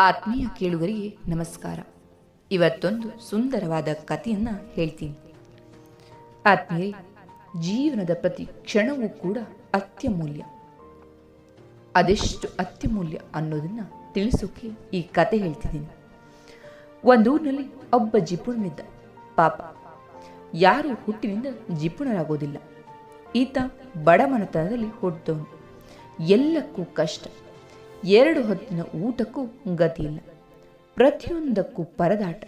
ಆತ್ಮೀಯ ಕೇಳುಗರಿಗೆ ನಮಸ್ಕಾರ. ಇವತ್ತೊಂದು ಸುಂದರವಾದ ಕಥೆಯನ್ನ ಹೇಳ್ತೀನಿ. ಆತ್ಮೀಯ ಜೀವನದ ಪ್ರತಿ ಕ್ಷಣವೂ ಕೂಡ ಅತ್ಯಮೂಲ್ಯ. ಅದೆಷ್ಟು ಅತ್ಯಮೂಲ್ಯ ಅನ್ನೋದನ್ನ ತಿಳಿಸೋಕೆ ಈ ಕತೆ ಹೇಳ್ತಿದ್ದೀನಿ. ಒಂದೂರಿನಲ್ಲಿ ಒಬ್ಬ ಜಿಪುಣನಿದ್ದ ಪಾಪ. ಯಾರು ಹುಟ್ಟಿನಿಂದ ಜಿಪುಣರಾಗೋದಿಲ್ಲ. ಈತ ಬಡಮನತನದಲ್ಲಿ ಹುಟ್ಟಿದವನು. ಎಲ್ಲಕ್ಕೂ ಕಷ್ಟ. ಎರಡು ಹೊತ್ತಿನ ಊಟಕ್ಕೂ ಗತಿಯಿಲ್ಲ ಪ್ರತಿಯೊಂದಕ್ಕೂ ಪರದಾಟ.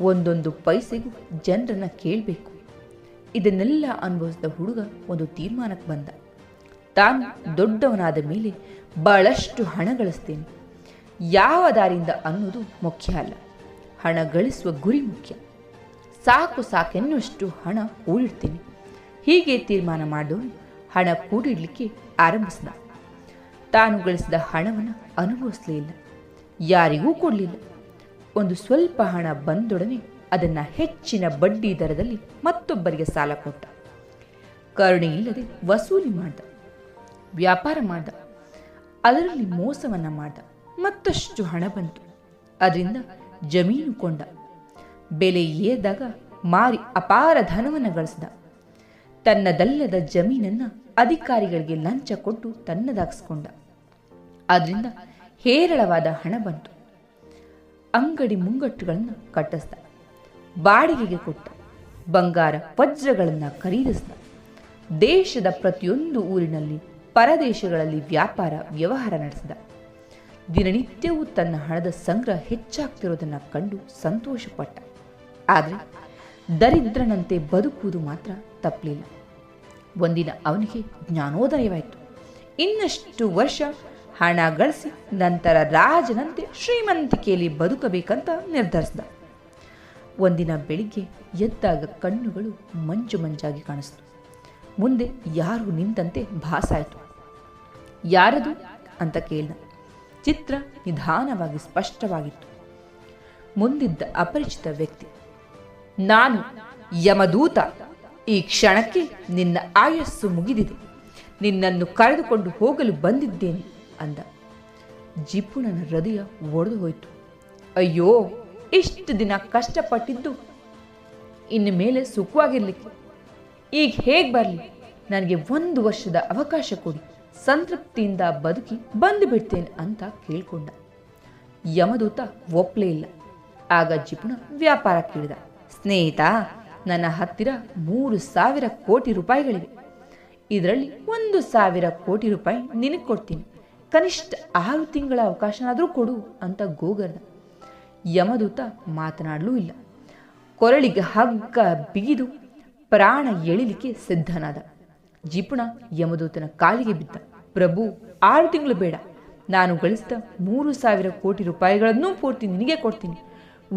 ಒಂದೊಂದು ಪೈಸೆಗೂ ಜನರನ್ನು ಕೇಳಬೇಕು. ಇದನ್ನೆಲ್ಲ ಅನುಭವಿಸಿದ ಹುಡುಗ ಒಂದು ತೀರ್ಮಾನಕ್ಕೆ ಬಂದ. ತಾನು ದೊಡ್ಡವನಾದ ಮೇಲೆ ಬಹಳಷ್ಟು ಹಣ ಗಳಿಸ್ತೇನೆ. ಯಾವ ದಾರಿಯಿಂದ ಅನ್ನೋದು ಮುಖ್ಯ ಅಲ್ಲ. ಹಣ ಗಳಿಸುವ ಗುರಿ ಮುಖ್ಯ. ಸಾಕು ಸಾಕೆನ್ನುವಷ್ಟು ಹಣ ಕೂಡಿಡ್ತೇನೆ ಹೀಗೆ ತೀರ್ಮಾನ ಮಾಡಿದವನು ಹಣ ಕೂಡಿಡಲಿಕ್ಕೆ ಆರಂಭಿಸಿದ. ತಾನು ಗಳಿಸಿದ ಹಣವನ್ನು ಅನುಭವಿಸಲಿಲ್ಲ. ಯಾರಿಗೂ ಕೊಡಲಿಲ್ಲ. ಒಂದು ಸ್ವಲ್ಪ ಹಣ ಬಂದೊಡನೆ ಅದನ್ನು ಹೆಚ್ಚಿನ ಬಡ್ಡಿ ದರದಲ್ಲಿ ಮತ್ತೊಬ್ಬರಿಗೆ ಸಾಲ ಕೊಟ್ಟ. ಕರುಣೆ ಇಲ್ಲದೆ ವಸೂಲಿ ಮಾಡ್ದ. ವ್ಯಾಪಾರ ಮಾಡ್ದ. ಅದರಲ್ಲಿ ಮೋಸವನ್ನು ಮಾಡ್ದ. ಮತ್ತಷ್ಟು ಹಣ ಬಂತು. ಅದರಿಂದ ಜಮೀನು ಕೊಂಡ. ಬೆಲೆ ಏರಿದಾಗ ಮಾರಿ ಅಪಾರ ಧನವನ್ನು ಗಳಿಸಿದ. ತನ್ನದಲ್ಲದ ಜಮೀನನ್ನು ಅಧಿಕಾರಿಗಳಿಗೆ ಲಂಚ ಕೊಟ್ಟು ತನ್ನದಾಗಿಸ್ಕೊಂಡ. ಅದರಿಂದ ಹೇರಳವಾದ ಹಣ ಬಂತು. ಅಂಗಡಿ ಮುಂಗಟ್ಟುಗಳನ್ನು ಕಟ್ಟಿಸ್ದ. ಬಾಡಿಗೆಗೆ ಕೊಟ್ಟ. ಬಂಗಾರ ವಜ್ರಗಳನ್ನು ಖರೀದಿಸಿದ. ದೇಶದ ಪ್ರತಿಯೊಂದು ಊರಿನಲ್ಲಿ ಪರದೇಶಗಳಲ್ಲಿ ವ್ಯಾಪಾರ ವ್ಯವಹಾರ ನಡೆಸಿದ. ದಿನನಿತ್ಯವೂ ತನ್ನ ಹಣದ ಸಂಗ್ರಹ ಹೆಚ್ಚಾಗ್ತಿರೋದನ್ನು ಕಂಡು ಸಂತೋಷಪಟ್ಟ. ಆದರೆ ದರಿದ್ರನಂತೆ ಬದುಕುವುದು ಮಾತ್ರ ತಪ್ಪಲಿಲ್ಲ ಒಂದಿನ ಅವನಿಗೆ ಜ್ಞಾನೋದಯವಾಯಿತು. ಇನ್ನಷ್ಟು ವರ್ಷ ಹಣ ಗಳಿಸಿ ನಂತರ ರಾಜನಂತೆ ಶ್ರೀಮಂತಿಕೆಯಲ್ಲಿ ಬದುಕಬೇಕಂತ ನಿರ್ಧರಿಸಿದ. ಒಂದಿನ ಬೆಳಿಗ್ಗೆ ಎದ್ದಾಗ ಕಣ್ಣುಗಳು ಮಂಜು ಮಂಜಾಗಿ ಕಾಣಿಸ್ತು. ಮುಂದೆ ಯಾರು ನಿಂತಂತೆ ಭಾಸಾಯಿತು. ಯಾರದು ಅಂತ ಕೇಳಿದ. ಚಿತ್ರ ನಿಧಾನವಾಗಿ ಸ್ಪಷ್ಟವಾಗಿತ್ತು. ಮುಂದಿದ್ದ ಅಪರಿಚಿತ ವ್ಯಕ್ತಿ, ನಾನು ಯಮದೂತ, ಈ ಕ್ಷಣಕ್ಕೆ ನಿನ್ನ ಆಯಸ್ಸು ಮುಗಿದಿದೆ. ನಿನ್ನನ್ನು ಕರೆದುಕೊಂಡು ಹೋಗಲು ಬಂದಿದ್ದೇನೆ. ಅಂದ. ಜಿಪುಣನ ಹೃದಯ ಒಡೆದು ಹೋಯಿತು. ಅಯ್ಯೋ, ಇಷ್ಟು ದಿನ ಕಷ್ಟಪಟ್ಟಿದ್ದು. ಇನ್ನು ಮೇಲೆ ಸುಖವಾಗಿರ್ಲಿಕ್ಕೆ. ಈಗ ಹೇಗೆ ಬರಲಿ? ನನಗೆ ಒಂದು ವರ್ಷದ ಅವಕಾಶ ಕೊಡಿ. ಸಂತೃಪ್ತಿಯಿಂದ ಬದುಕಿ ಬಂದು ಬಿಡ್ತೇನೆ ಅಂತ ಕೇಳ್ಕೊಂಡ. ಯಮದೂತ ಒಪ್ಲೇ ಇಲ್ಲ. ಆಗ ಜಿಪುಣ ವ್ಯಾಪಾರ ಕೇಳಿದ. ಸ್ನೇಹಿತ, ನನ್ನ ಹತ್ತಿರ ಮೂರು ಸಾವಿರ ಕೋಟಿ ರೂಪಾಯಿಗಳಿವೆ. ಇದರಲ್ಲಿ ಒಂದು ಸಾವಿರ ಕೋಟಿ ರೂಪಾಯಿ ನಿನಗೆ ಕೊಡ್ತೀನಿ. ಕನಿಷ್ಠ ಆರು ತಿಂಗಳ ಅವಕಾಶನಾದರೂ ಕೊಡು ಅಂತ ಗೋಗರ್ದ. ಯಮದೂತ ಮಾತನಾಡಲೂ ಇಲ್ಲ. ಕೊರಳಿಗೆ ಹಗ್ಗ ಬಿಗಿದು ಪ್ರಾಣ ಎಳಿಲಿಕ್ಕೆ ಸಿದ್ಧನಾದ. ಜಿಪುಣ ಯಮದೂತನ ಕಾಲಿಗೆ ಬಿದ್ದ. ಪ್ರಭು, ಆರು ತಿಂಗಳು ಬೇಡ. ನಾನು ಗಳಿಸಿದ ಮೂರು ಸಾವಿರ ಕೋಟಿ ರೂಪಾಯಿಗಳನ್ನೂ ಪೂರ್ತಿ ನಿನಗೆ ಕೊಡ್ತೀನಿ.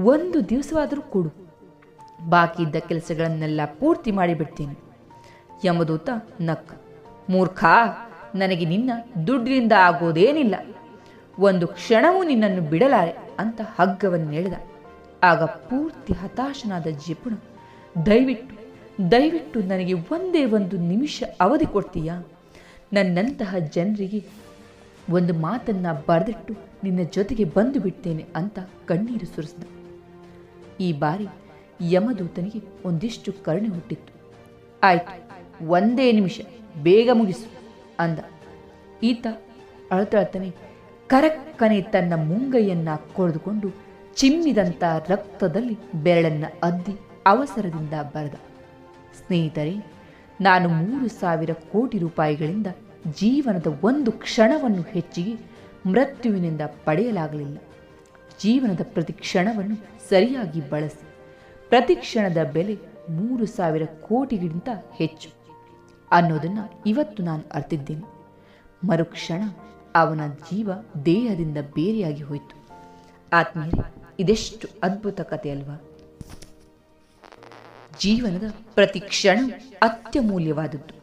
ಒಂದು ದಿವಸವಾದರೂ ಕೊಡು. ಬಾಕಿ ಇದ್ದ ಕೆಲಸಗಳನ್ನೆಲ್ಲ ಪೂರ್ತಿ ಮಾಡಿಬಿಡ್ತೀನಿ. ಯಮದೂತ ನಕ್ಕ. ಮೂರ್ಖ! ನನಗೆ ನಿನ್ನ ದುಡ್ಡಿನಿಂದ ಆಗೋದೇನಿಲ್ಲ. ಒಂದು ಕ್ಷಣವೂ ನಿನ್ನನ್ನು ಬಿಡಲಾರೆ ಅಂತ ಹಗ್ಗವನ್ನು ಹೇಳಿದ ಆಗ ಪೂರ್ತಿ ಹತಾಶನಾದ ಜಿಪುಣ, ದಯವಿಟ್ಟು ದಯವಿಟ್ಟು ನನಗೆ ಒಂದೇ ಒಂದು ನಿಮಿಷ ಅವಧಿ ಕೊಡ್ತೀಯಾ? ನನ್ನಂತಹ ಜನರಿಗೆ ಒಂದು ಮಾತನ್ನು ಬರೆದಿಟ್ಟು ನಿನ್ನ ಜೊತೆಗೆ ಬಂದು ಬಿಡ್ತೇನೆ ಅಂತ ಕಣ್ಣೀರು ಸುರಿಸಿದ. ಈ ಬಾರಿ ಯಮದೂತನಿಗೆ ಒಂದಿಷ್ಟು ಕರುಣೆ ಹುಟ್ಟಿತ್ತು. ಆಯ್ತು, ಒಂದೇ ನಿಮಿಷ, ಬೇಗ ಮುಗಿಸು. ಅಂದ. ಈತ ಅಳತಳತನೆ, ಕರಕ್ಕನೆ ತನ್ನ ಮುಂಗೈಯನ್ನ ಕೊರೆದುಕೊಂಡು ಚಿಮ್ಮಿದಂತ ರಕ್ತದಲ್ಲಿ ಬೆರಳನ್ನ ಅದ್ದಿ ಅವಸರದಿಂದ ಬರೆದ. ಸ್ನೇಹಿತರೆ, ನಾನು ಮೂರು ಸಾವಿರ ಕೋಟಿ ರೂಪಾಯಿಗಳಿಂದ ಜೀವನದ ಒಂದು ಕ್ಷಣವನ್ನು ಹೆಚ್ಚಿಗೆ ಮೃತ್ಯುವಿನಿಂದ ಪಡೆಯಲಾಗಲಿಲ್ಲ. ಜೀವನದ ಪ್ರತಿ ಕ್ಷಣವನ್ನು ಸರಿಯಾಗಿ ಬಳಸಿ, ಪ್ರತಿ ಕ್ಷಣದ ಬೆಲೆ ಮೂರು ಸಾವಿರ ಕೋಟಿಗಿಂತ ಹೆಚ್ಚು. ಅನ್ನೋದನ್ನು ಇವತ್ತು ನಾನು ಅರ್ತಿದ್ದೇನೆ ಮರುಕ್ಷಣ ಅವನ ಜೀವ ದೇಹದಿಂದ ಬೇರೆಯಾಗಿ ಹೋಯಿತು. ಆತ್ಮೀಯರೇ, ಇದೆಷ್ಟು ಅದ್ಭುತ ಕಥೆ ಅಲ್ವಾ? ಜೀವನದ ಪ್ರತಿ ಕ್ಷಣ ಅತ್ಯಮೂಲ್ಯವಾದದ್ದು.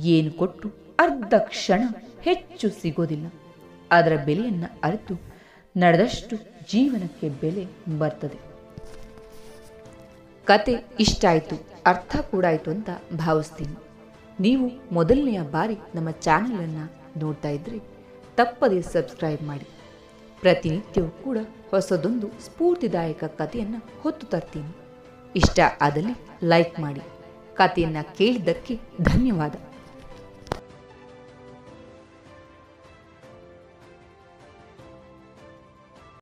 ಏನು ಕೊಟ್ಟು ಅರ್ಧ ಕ್ಷಣ ಹೆಚ್ಚು ಸಿಗೋದಿಲ್ಲ. ಅದರ ಬೆಲೆಯನ್ನು ಅರಿತು ನಡೆದಷ್ಟು ಜೀವನಕ್ಕೆ ಬೆಲೆ ಬರ್ತದೆ. ಕತೆ ಇಷ್ಟ ಆಯಿತು, ಅರ್ಥ ಕೂಡ ಆಯಿತು ಅಂತ ಭಾವಿಸ್ತೀನಿ. ನೀವು ಮೊದಲನೆಯ ಬಾರಿ ನಮ್ಮ ಚಾನಲನ್ನು ನೋಡ್ತಾ ಇದ್ದರೆ ತಪ್ಪದೇ ಸಬ್ಸ್ಕ್ರೈಬ್ ಮಾಡಿ. ಪ್ರತಿನಿತ್ಯವೂ ಕೂಡ ಹೊಸದೊಂದು ಸ್ಫೂರ್ತಿದಾಯಕ ಕಥೆಯನ್ನು ಹೊತ್ತು ತರ್ತೀನಿ. ಇಷ್ಟ ಆದಲ್ಲಿ ಲೈಕ್ ಮಾಡಿ. ಕಥೆಯನ್ನು ಕೇಳಿದ್ದಕ್ಕೆ ಧನ್ಯವಾದ.